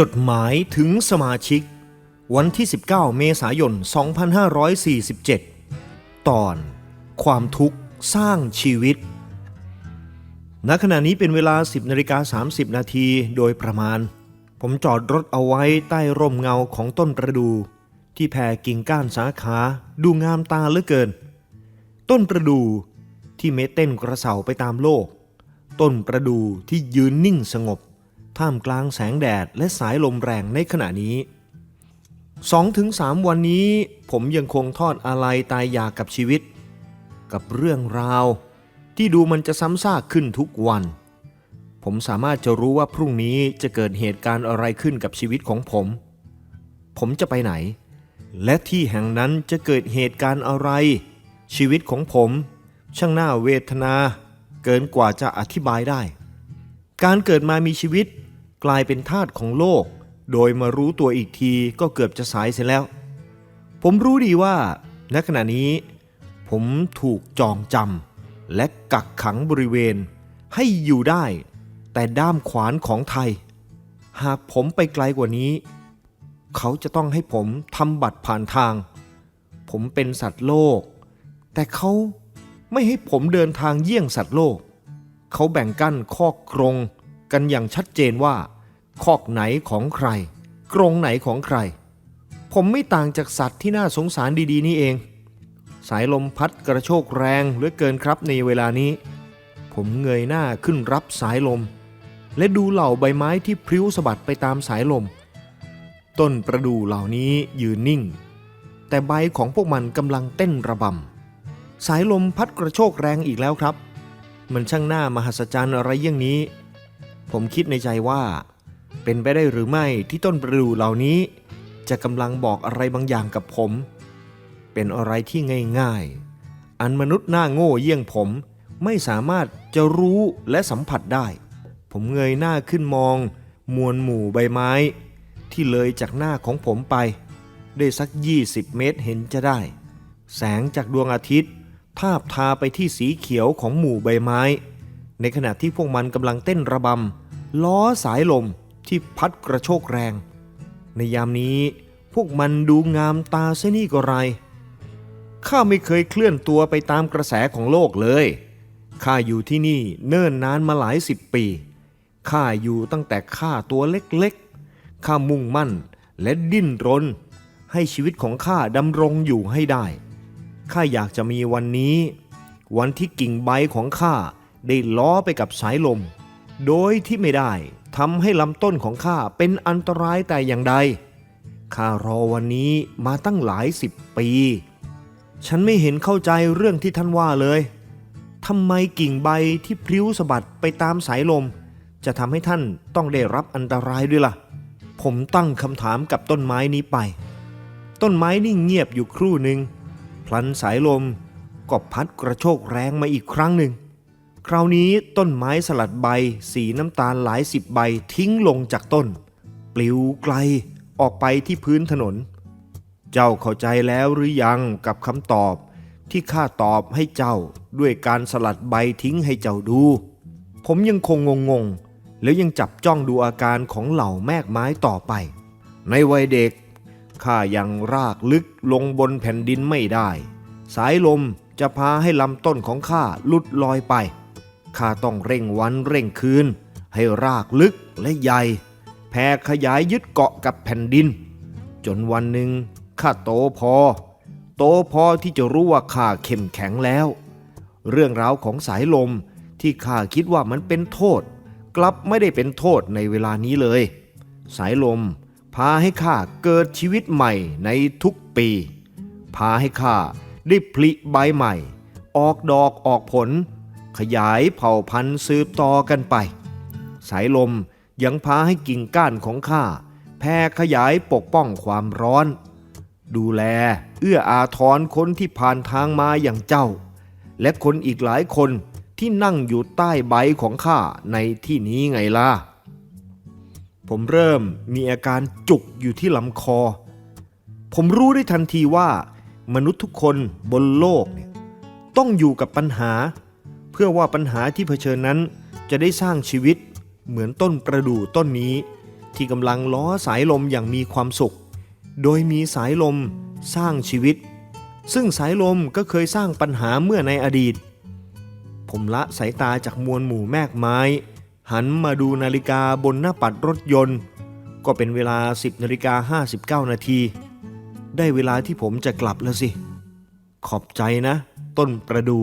จดหมายถึงสมาชิก วันที่ 19 เมษายน 2547 ตอนความทุกข์สร้างชีวิต ณ ขณะนี้เป็นเวลา 10นาฬิกา30 นาทีโดยประมาณ ผมจอดรถเอาไว้ใต้ร่มเงาของต้นประดู ที่แผ่กิ่งก้านสาขาดูงามตาเหลือเกิน ต้นประดูที่เมเต้นกระเสาไปตามโลก ต้นประดูที่ยืนนิ่งสงบ ท่ามกลางแสงแดดและสายลมแรงในขณะนี้ 2-3 วันนี้ผมยังคงทอดอาลัยตายอยากกับชีวิต กับเรื่องราว ที่ดูมันจะซ้ำซากขึ้นทุกวัน ผมสามารถจะรู้ว่าพรุ่งนี้จะเกิดเหตุการณ์อะไรขึ้นกับชีวิตของผม ผมจะไปไหน และที่แห่งนั้นจะเกิดเหตุการณ์อะไร ชีวิตของผม ช่างน่าเวทนา เกินกว่าจะอธิบายได้การเกิดมามีชีวิต กลายเป็นทาสของโลก โดยมารู้ตัวอีกทีก็เกือบจะสายเสียแล้ว ผมรู้ดีว่าณขณะนี้ ผมถูกจองจำและกักขังบริเวณ ให้อยู่ได้ แต่ด้ามขวานของไทย หากผมไปไกลกว่านี้ เขาจะต้องให้ผมทำบัตรผ่านทาง ผมเป็นสัตว์โลก แต่เขาไม่ให้ผมเดินทางเยี่ยงสัตว์โลก เขาแบ่งกั้นคอกรง กันอย่างชัดเจนว่า คอกไหนของใคร กรงไหนของใคร ผมไม่ต่างจากสัตว์ที่น่าสงสารดีๆ นี่เอง สายลมพัดกระโชกแรงเหลือเกินครับในเวลานี้ ผมเงยหน้าขึ้นรับสายลม และดูเหล่าใบไม้ที่พริ้วสะบัดไปตามสายลม ต้นประดู่เหล่านี้ยืนนิ่ง แต่ใบของพวกมันกำลังเต้นระบำสายลมพัดกระโชกแรงอีกแล้วครับ มันช่างหน้ามหัศจรรย์อะไรอย่างนี้ ผมคิดในใจว่า เป็นไปได้หรือไม่ที่ต้นประดู่เหล่านี้ จะกำลังบอกอะไรบางอย่างกับผม เป็นอะไรที่ง่ายๆ อันมนุษย์หน้าโง่เยี่ยงผมไม่สามารถจะรู้และสัมผัสได้ ผมเงยหน้าขึ้นมอง มวลหมู่ใบไม้ ที่เลยจากหน้าของผมไป ได้สัก 20 เมตรเห็นจะได้ แสงจากดวงอาทิตย์ ทาบทาไปที่สีเขียวของหมู่ใบไม้ ในขณะที่พวกมันกำลังเต้นระบำล้อสายลมที่พัดกระโชกแรง ในยามนี้พวกมันดูงามตาเสนี่ก็ไร ข้าไม่เคยเคลื่อนตัวไปตามกระแสของโลกเลย ข้าอยู่ที่นี่เนิ่นนานมาหลายสิบปี ข้าอยู่ตั้งแต่ข้าตัวเล็กๆ ข้ามุ่งมั่นและดิ้นรน ให้ชีวิตของข้าดำรงอยู่ให้ได้ ข้าอยากจะมีวันนี้ วันที่กิ่งใบของข้า ได้ล้อไปกับสายลม โดยที่ไม่ได้ทำให้ลำต้นของข้าเป็นอันตรายแต่อย่างใด ข้ารอวันนี้มาตั้งหลายสิบปี ฉันไม่เห็นเข้าใจเรื่องที่ท่านว่าเลยทำไมกิ่งใบที่พลิ้วสะบัดไปตามสายลม จะทำให้ท่านต้องได้รับอันตรายด้วยล่ะ ผมตั้งคำถามกับต้นไม้นี้ไป ต้นไม้นิ่เงียบอยู่ครู่หนึ่งพลันสายลมก็พัดกระโชกแรงมาอีกครั้งหนึ่ง คราวนี้ต้นไม้สลัดใบ สีน้ำตาลหลายสิบใบทิ้งลงจากต้น ปลิวไกลออกไปที่พื้นถนน เจ้าเข้าใจแล้วหรือยังกับคำตอบ ที่ข้าตอบให้เจ้าด้วยการสลัดใบทิ้งให้เจ้าดู ผมยังคงงงๆ แล้วยังจับจ้องดูอาการของเหล่าแมกไม้ต่อไป ในวัยเด็กข้ายังรากลึกลงบนแผ่นดินไม่ได้ สายลมจะพาให้ลำต้นของข้าลุดลอยไป ข้าต้องเร่งวันเร่งคืน ให้รากลึกและใหญ่ แผ่ขยายยึดเกาะกับแผ่นดิน จนวันหนึ่งข้าโตพอ โตพอที่จะรู้ว่าข้าเข้มแข็งแล้ว เรื่องราวของสายลมที่ข้าคิดว่ามันเป็นโทษ กลับไม่ได้เป็นโทษในเวลานี้เลย สายลมพาให้ข้าเกิดชีวิตใหม่ในทุกปี พาให้ข้าได้ผลิใบใหม่ ออกดอกออกผล ขยายเผ่าพันธุ์สืบต่อกันไป สายลมยังพาให้กิ่งก้านของข้าแผ่ขยายปกป้องความร้อน ดูแลเอื้ออาทรคนที่ผ่านทางมาอย่างเจ้า และคนอีกหลายคนที่นั่งอยู่ใต้ใบของข้าในที่นี้ไงล่ะ ผมเริ่มมีอาการจุกอยู่ที่ลำคอ ผมรู้ได้ทันทีว่า มนุษย์ทุกคนบนโลกเนี่ยต้องอยู่กับปัญหา พื่อว่าปัญหาที่เผชิญนั้น จะได้สร้างชีวิต เหมือนต้นประดู่ต้นนี้ ที่กำลังล้อสายลมอย่างมีความสุข โดยมีสายลมสร้างชีวิต ซึ่งสายลมก็เคยสร้างปัญหาเมื่อในอดีต ผมละสายตาจากมวลหมู่แมกไม้ หันมาดูนาฬิกาบนหน้าปัดรถยนต์ ก็เป็นเวลา 10นาฬิกา59 นาที ได้เวลาที่ผมจะกลับแล้วสิ ขอบใจนะ ต้นประดู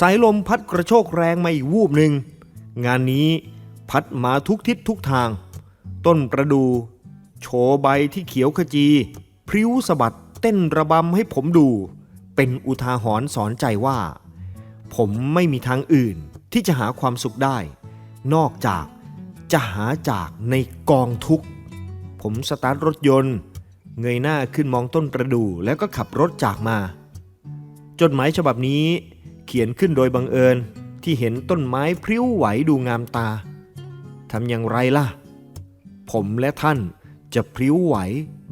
สายลมพัดกระโชกแรงมาอีกวูบหนึ่ง งานนี้พัดมาทุกทิศทุกทาง ต้นประดูโฉใบที่เขียวขจี พริ้วสะบัดเต้นระบำให้ผมดู เป็นอุทาหรณ์สอนใจว่า ผมไม่มีทางอื่นที่จะหาความสุขได้ นอกจากจะหาจากในกองทุกข์ ผมสตาร์ทรถยนต์ เงยหน้าขึ้นมองต้นประดู่แล้วก็ขับรถจากมา จดหมายฉบับนี้ เขียนขึ้นโดยบังเอิญที่เห็นต้นไม้พริ้วไหวดูงามตาทำอย่างไรล่ะ ผมและท่านจะพริ้วไหว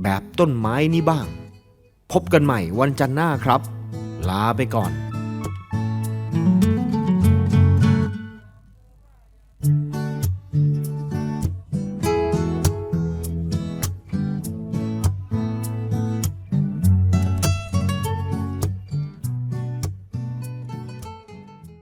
แบบต้นไม้นี้บ้าง พบกันใหม่วันจันทร์หน้าครับ ลาไปก่อน